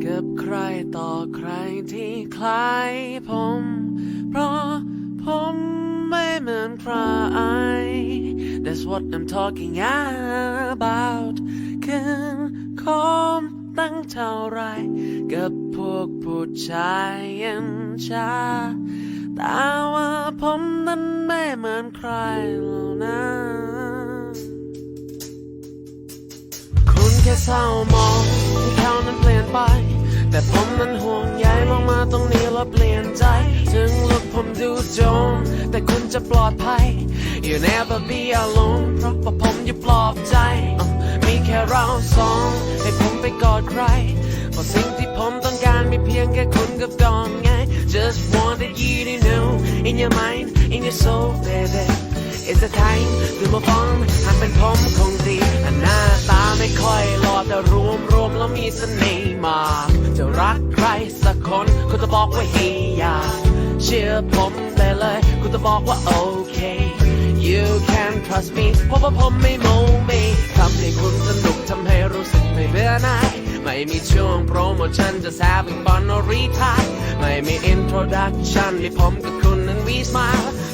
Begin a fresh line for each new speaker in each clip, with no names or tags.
เกือบใครต่อใครที่คล้ายผม เพราะผมไม่เหมือนใคร That's what I'm talking about คืนคมตั้งเท่าไร กับพวกผู้ชายยังชาแต่ว่าผมนั้นไม่เหมือนใครหรอกนะคุณแค่เศร้ามอง เปลี่ยนใจ ถึงลุกผมดูโจม แต่คุณจะปลอดภัย You never be alone เพราะว่าผมอยู่ปลอบใจ มีแค่เราสอง ให้ผมไปกอดใครเพราะสิ่งที่ผมต้องการมีเพียงแค่คุณกับกองไง Just wanted you to know in your mind in your soul baby It's the time to move on หากเป็นผมคงดีหน้าตาไม่ค่อยหล่อแต่รวมรวมแล้วมีเสน่ห์ บอกว่าเฮียาเชื่อผมได้เลย คุณจะบอกว่าโอเค You can trust me เพราะว่าผมไม่โมเมทำให้คุณสนุกทำให้รู้สึกไม่เบื่อหน่ายไม่มีช่วงโปรโมชั่นจะแซบเป็นบอลนรีทายไม่มี introduction มีผมกับคุณนั้นวีสมา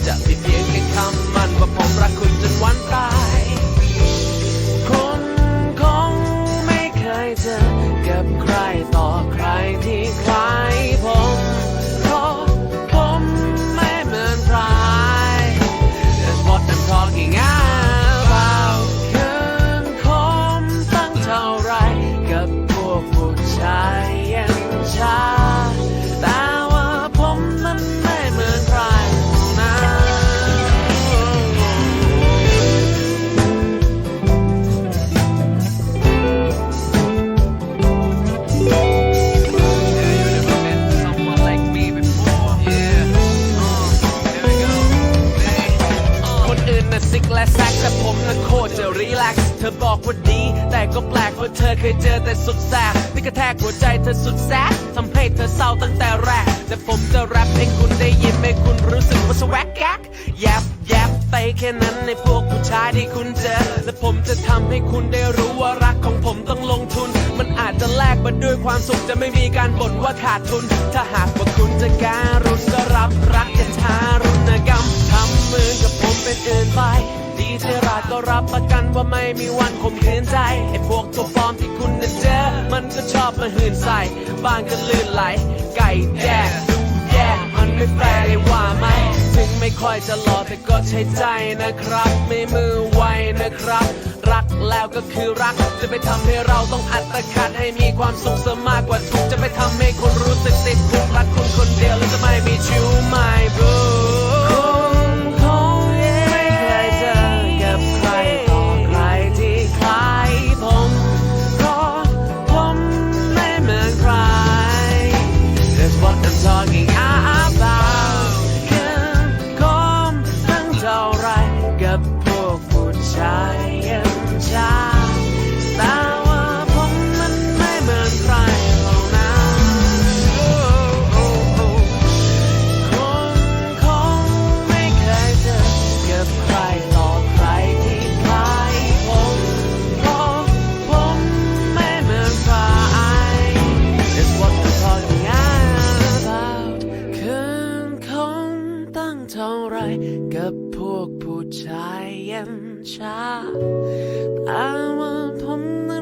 จะมีเพียงแค่คำมันว่าผมรักคุณ ซิกและแซกแต่ผมน่ะโคตรจะรีแลกซ์เธอบอกว่าดี แต่ก็แปลกว่าะเธอเคยเจอแต่สุดแสบที่กระแทกหัวใจเธอสุดแสบทำให้เธอเศร้าตั้งแต่แรก แต่ผมจะแรปให้คุณได้ยินให้คุณรู้สึกว่าสวักแก๊กแยบแยบไปแค่นั้นในพวกผู้ชายที่คุณเจอ และผมจะทำให้คุณได้รู้ว่ารักของผมต้องลงทุน มันอาจจะแลกมาด้วยความสุขจะไม่มีการบ่นว่าขาดทุน ถ้าหากว่าคุณจะการุณก็รับรักจะทารุณกรรมทำมือกับผม เป็นอื่นไป ดีเทราก็รับประกันว่าไม่มีวันข่มขืนใจ ไอ้พวกตัวปลอมที่คุณน่ะเจอ มันก็ชอบมาหืนใส่ บ้างก็ลื่นไหล ไก่แจ้ดูแย่มันไม่แฟร์เลยว่าไหมถึงไม่ค่อยจะหล่อแต่ก็ใช้ใจนะครับ ไม่มือไวนะครับรักแล้วก็คือรัก จะไปทำให้เราต้องอัตคัดให้มีความสุขเสมากกว่าทุกจะไปทำให้คนรู้สึกติดคุกรักคุณคนเดียวแล้วจะไม่มีชิวไม่บู เท่าไรกับพวกผู้ชายเย็นชาแต่ว่าผมนั้น